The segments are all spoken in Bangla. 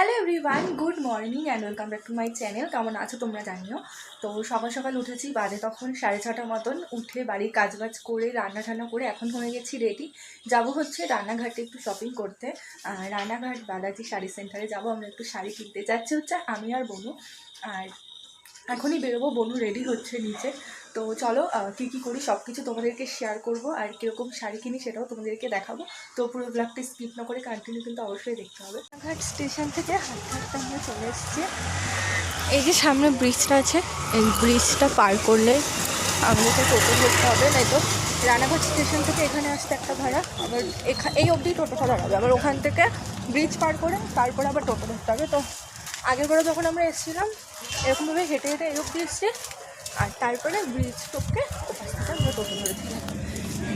Hello everyone good morning and welcome back to my channel কেমন আছো তোমরা জানিও? তো সকাল সকাল উঠেছি, বাজে তখন সাড়ে ছটা মতন উঠে বাড়ির কাজবাজ করে রান্না টান্না করে এখন হয়ে গেছি রেডি যাব হচ্ছে রান্নাঘাটে একটু শপিং করতে। রান্নাঘাট বালাজি শাড়ি সেন্টারে যাব, আমরা একটু শাড়ি কিনতে যাচ্ছি হচ্ছে আমি আর বনু। আর এখনই বেরোবো, বনু রেডি হচ্ছে নিচে। তো চলো কী কী করি সব কিছু তোমাদেরকে শেয়ার করব, আর কীরকম শাড়ি কিনি সেটাও তোমাদেরকে দেখাবো। তো পুরো ব্লগটি স্কিপ না করে কন্টিনিউ কিন্তু অবশ্যই দেখতে হবে। ঘাট স্টেশন থেকে হাঁটতে হাঁটতে আমরা চলে এসেছি। এই যে সামনে ব্রিজটা আছে, এই ব্রিজটা পার করলে আমাদেরকে টোটো ধরতে হবে, তাই তো? রানাঘাট স্টেশন থেকে এখানে আসতে একটা ভাড়া, আবার এই অবধি টোটোটা দাঁড়াবে। আবার ওখান থেকে ব্রিজ পার করে তারপরে আবার টোটো ধরতে হবে, তো আগের যখন আমরা এসেছিলাম, এরকমভাবে হেঁটে হেঁটে এই অবধি এসেছি। আর তারপরে ব্রিজ টপকে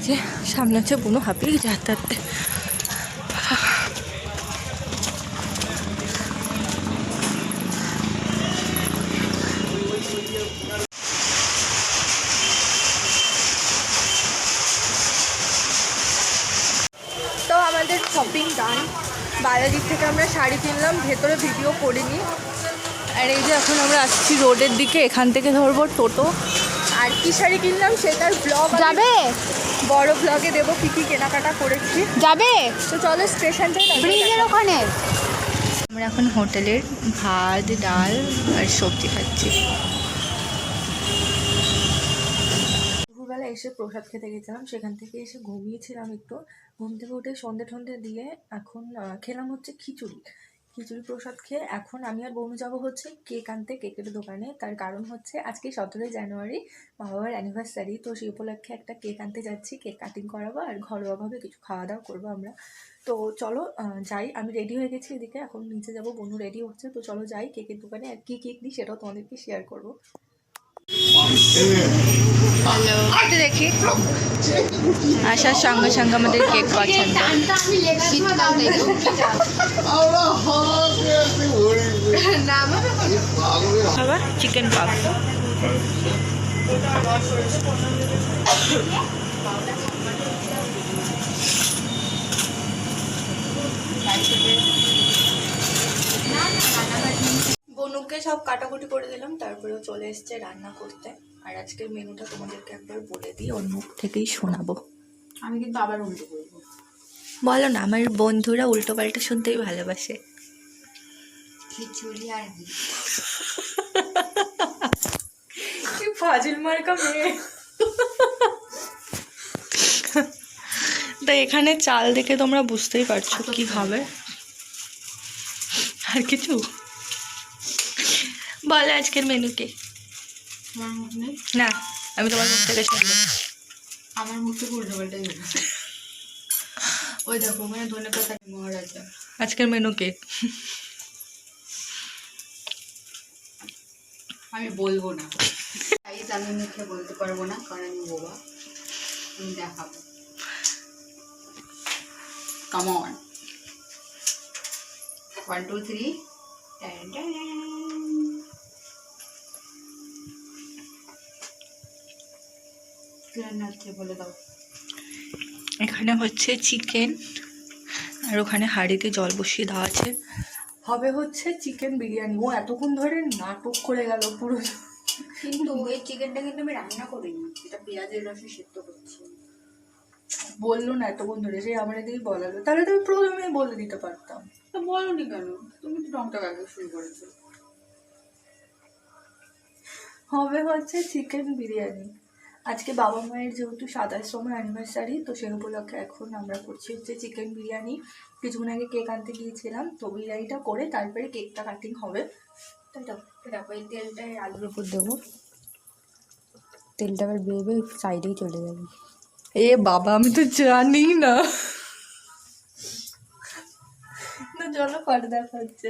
যে সামনে হচ্ছে বুনো হাঁপিয়ে যাতে হাঁটতে তো আমাদের শপিং ডান বালাজির থেকে আমরা শাড়ি কিনলাম, ভেতরে ভিডিও করিনি। আর এই যে এখন আমরা আসছি রোডের দিকে এখান থেকে ধরবো টোটো। আর কি শাড়ি কিনলাম সেটার ব্লগ যাবে? বড় ব্লগে দেবো কী কী কেনাকাটা করেছি। যাবে? তো চলো স্টেশনটাই ব্রিজের ওখানে। আমরা এখন হোটেলের ভাত ডাল আর সবজি খাচ্ছি। দুপুরবেলা এসে প্রসাদ খেতে গেছিলাম সেখান থেকে এসে ঘুমিয়েছিলাম একটু। ঘুম থেকে উঠে সন্ধে টন্ধে দিয়ে এখন খেলাম হচ্ছে খিচুড়ি। খিচুড়ি প্রসাদ খেয়ে এখন আমি আর বমি যাব হচ্ছে কেক আনতে, কেকের দোকানে। তার কারণ হচ্ছে আজকে সতেরোই জানুয়ারি, মা বাবার অ্যানিভার্সারি তো সেই উপলক্ষে একটা কেক আনতে যাচ্ছি, কেক কাটিং করাবো আর ঘরোয়াভাবে কিছু খাওয়া দাওয়া করব আমরা। তো চলো যাই, আমি রেডি হয়ে গেছি এদিকে। এখন নিচে যাব বন্ধু রেডি হচ্ছে। তো চলো যাই, কেকের দোকানে আর কী কেক দিই সেটাও তোমাদেরকে শেয়ার করব। হ্যালো এটা দেখি। আসার সঙ্গে সঙ্গে আমাদের কেক পছন্দ। চিকেন পাপ বনুকে সব কাটাকুটি করে দিলাম তারপরেও চলে এসছে রান্না করতে। আর আজকের মেনুটা তোমাদেরকে একবার বলে দিই ওর মুখ থেকেই শোনাবো। আমি কিন্তু আবার উল্টো করব বলো না আমার বন্ধুরা উল্টো পাল্টা শুনতেই ভালোবাসে। খিচুড়ি আর কি ফাজিল মার্কা মেয়ে। তো এখানে চাল দেখে তোমরা বুঝতেই পারছ কি হবে আর কিছু? বলে আজকের মেনু কি না আমি তোমার মুখ থেকে শুনব আমার মুখ থেকে উল্টো ওই দেখো মানে ধনে পাতা মহারাজা আজকের মেনু কি আমি বলব না তাই আমি মুখে বলতে পারব না কারণ আমি বোবা আমি দেখাবো কামন ওয়ান টু থ্রি রান্না হচ্ছে বলে দাও। এখানে হচ্ছে চিকেন আর ওখানে হাঁড়িতে জল বসিয়ে দেওয়া আছে। হবে হচ্ছে চিকেন বিরিয়ানি। ও এতক্ষণ ধরে নাটক করে গেল পুরো। কিন্তু ওই চিকেনটা কিন্তু আমি রান্না করিনি। এটা পেঁয়াজের রসে সেদ্ধ করছি। বলল না এতক্ষণ ধরে যে আমার এদিকে বলালো। তাহলে তুমি প্রথমে বলে দিতে পারতাম। তো বলনি কেন? তুমি তো টকটা আগে শুরু করেছ। হবে হচ্ছে চিকেন বিরিয়ানি। আজকে বাবা মায়ের যেহেতু সাতাশতম অ্যানিভার্সারি তো সেই উপলক্ষে এখন আমরা করছি হচ্ছে চিকেন বিরিয়ানি। কিছুক্ষণ আগে কেক আনতে গিয়েছিলাম তো বিরিয়ানিটা করে তারপরে কেকটা কাটিং হবে। তাই তো? দেখো তেলটা এই আলুর উপর দেবো। তেলটা আবার বেরোবে সাইডেই চলে যাবে। এ বাবা আমি তো জানি না। না চলো পরে দেখা হচ্ছে।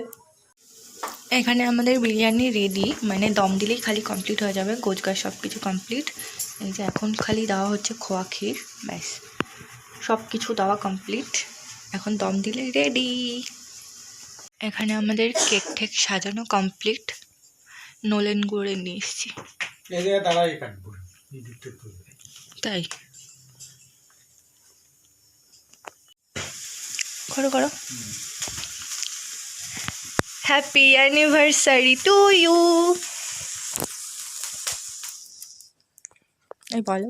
এখানে আমাদের বিরিয়ানি রেডি মানে দম দিলেই খালি কমপ্লিট হয়ে যাবে গোজগাছ সব কিছু কমপ্লিট এই যে এখন খালি দেওয়া হচ্ছে খোয়া ক্ষীর ব্যাস। সব কিছু দেওয়া কমপ্লিট এখন দম দিলে রেডি এখানে আমাদের কেক ঠেক সাজানো কমপ্লিট নোলেন গুড়ে নিয়ে এসেছি। তাই। করো করো। হ্যাপি অ্যানিভার্সারি টু ইউ এই বলো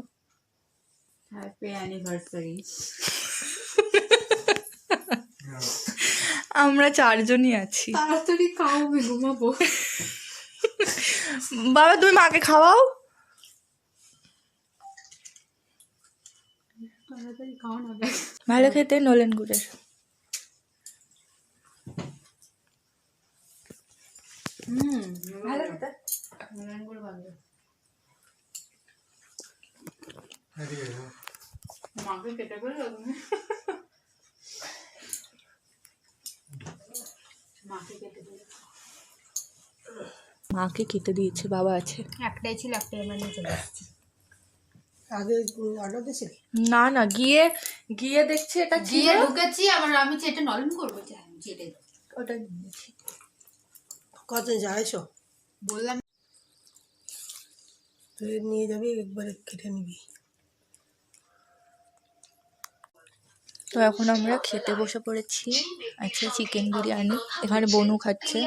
হ্যাপি অ্যানিভার্সারি আমরা চারজনই আছি। তাড়াতাড়ি খাও আমি ঘুমাবো। বাবা তুমি মাকে খাওয়াও? ভালো খেতে নলেন গুড়ের। হুম ভালো খেতে করে ভালো মাকে কেটে করে মাকে কেটে দিলে মাকে খেতে দিয়েছে বাবা আছে। একটাই ছিল একটাই আমার নিয়ে চলে আসছে আগে অর্ডার দিয়েছিলি? না না গিয়ে গিয়ে দেখছি এটা গিয়ে ঢুকেছি আবার আমি চেটে নলেন করব চেটে ওটা নিয়েছি। কত যাইছো বললাম তুই নিয়ে যাবি একবারে কেটে নিবি। তো এখন আমরা খেতে বসে পড়েছি। আছে চিকেন বিরিয়ানি এখানে বনু খাচ্ছে।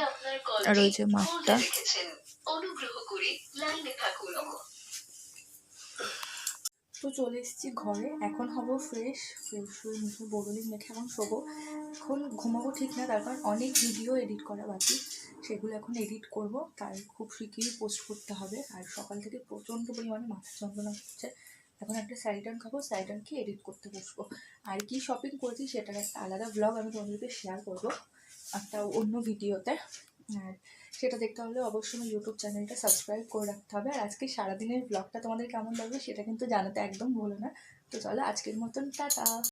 আর ওই যে মাছটা তো চলে এসেছি ঘরে। এখন হব ফ্রেশ ফ্রেশ হয়ে মুখে বদলি মেখে এখন শোবো। এখন ঘুমাবো ঠিক না, তার কারণ অনেক ভিডিও এডিট করা বাকি। সেগুলো এখন এডিট করব তাই খুব শিগগিরই পোস্ট করতে হবে। আর সকাল থেকে প্রচণ্ড পরিমাণে মাথা যন্ত্রণা হচ্ছে। এখন একটা স্যারিটান খাব স্যারিটান খেয়ে এডিট করতে বসবো। আর কি শপিং করেছি সেটার একটা আলাদা ব্লগ আমি তোমাদেরকে শেয়ার করব। একটা অন্য ভিডিওতে আর সেটা দেখতে হলে অবশ্যই ইউটিউব চ্যানেলটা সাবস্ক্রাইব করে রাখতে হবে। আর আজকে সারাদিনের ব্লগটা তোমাদের কেমন লাগবে সেটা কিন্তু জানাতে একদম ভুলো না। তো চলো আজকের মতন, টাটা।